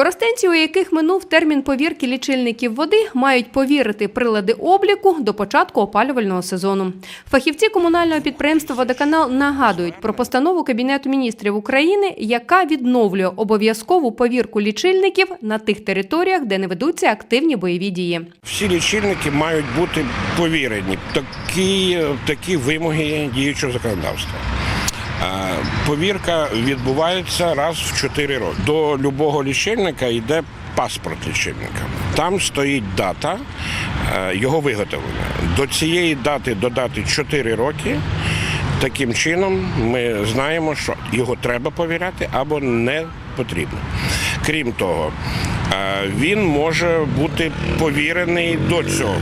Коростенці, у яких минув термін повірки лічильників води, мають повірити прилади обліку до початку опалювального сезону. Фахівці комунального підприємства Водоканал нагадують про постанову Кабінету міністрів України, яка відновлює обов'язкову повірку лічильників на тих територіях, де не ведуться активні бойові дії. Всі лічильники мають бути повірені. Такі, такі вимоги діючого законодавства. Е, Повірка відбувається раз в 4 роки. До любого лічильника йде паспорт лічильника. Там стоїть дата е, його виготовлення. До цієї дати додати 4 роки. Таким чином ми знаємо, що його треба повіряти або не потрібно. Крім того, е, він може бути повірений до цього.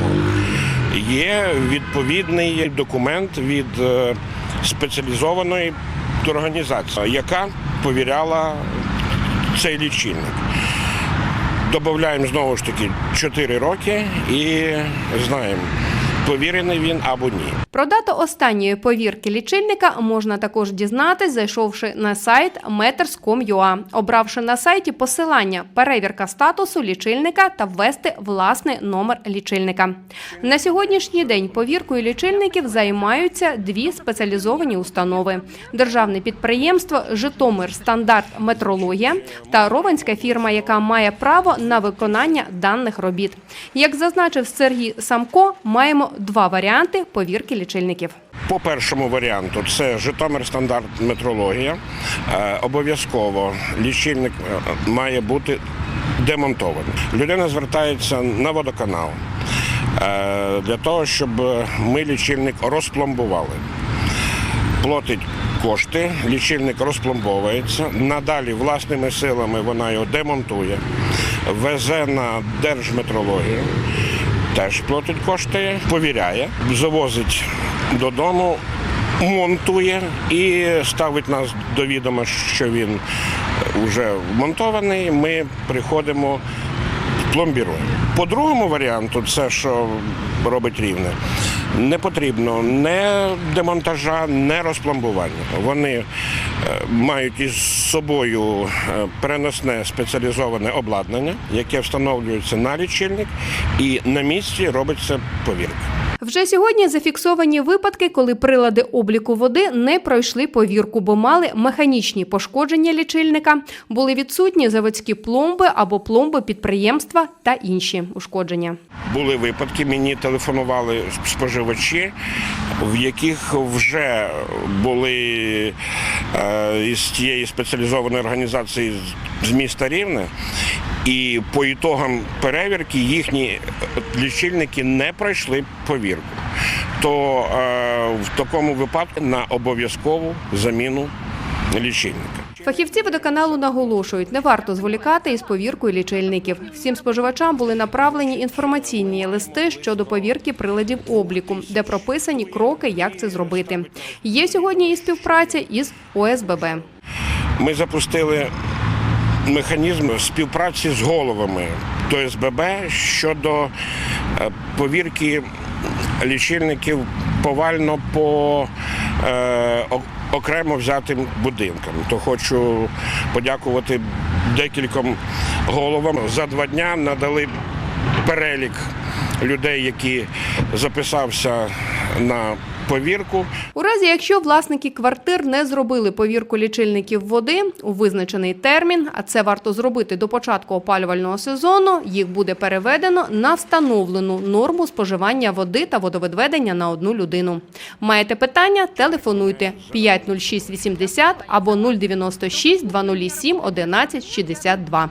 Є відповідний документ від спеціалізованої організації, яка повіряла цей лічильник. Додаємо знову ж таки 4 роки і знаємо, повірений він або ні. Про дату останньої повірки лічильника можна також дізнатись, зайшовши на сайт meters.com.ua, обравши на сайті посилання перевірка статусу лічильника та ввести власний номер лічильника. На сьогоднішній день повіркою лічильників займаються дві спеціалізовані установи: державне підприємство Житомир Стандарт Метрологія та ровенська фірма, яка має право на виконання даних робіт. Як зазначив Сергій Самко, маємо два варіанти повірки лічильників. По першому варіанту це Житомир стандарт метрологія. Е, Обов'язково лічильник е, має бути демонтований. Людина звертається на водоканал е, для того, щоб ми лічильник розпломбували. Платить кошти, лічильник розпломбовується. Надалі власними силами вона його демонтує, везе на держметрологію, теж платить кошти, повіряє, завозить додому, монтує і ставить нас до відома, що він вже вмонтований. Ми приходимо пломбіруємо. По другому варіанту, це що робить рівне, не потрібно не демонтажа, не розпломбування. Вони е, мають із собою е, переносне спеціалізоване обладнання, яке встановлюється на лічильник, і на місці робиться повірка. Вже сьогодні зафіксовані випадки, коли прилади обліку води не пройшли повірку, бо мали механічні пошкодження лічильника, були відсутні заводські пломби або пломби підприємства та інші ушкодження. Були випадки, мені телефонували споживачі, в яких вже були е, із тієї спеціалізованої організації з- міста Рівне, і по ітогам перевірки їхні лічильники не пройшли повірку. То е, в такому випадку на обов'язкову заміну лічильника. Фахівці водоканалу наголошують, не варто зволікати із повіркою лічильників. Всім споживачам були направлені інформаційні листи щодо повірки приладів обліку, де прописані кроки, як це зробити. Є сьогодні і співпраця із ОСББ. Ми запустили механізм співпраці з головами ТОСББ щодо е, повірки лічильників повально по окремо взятим будинкам. То хочу подякувати декільком головам. За два дня надали перелік людей, які записався на повірку. У разі, якщо власники квартир не зробили повірку лічильників води у визначений термін, а це варто зробити до початку опалювального сезону, їх буде переведено на встановлену норму споживання води та водовідведення на одну людину. Маєте питання? Телефонуйте 50680 або 096 207 11 62.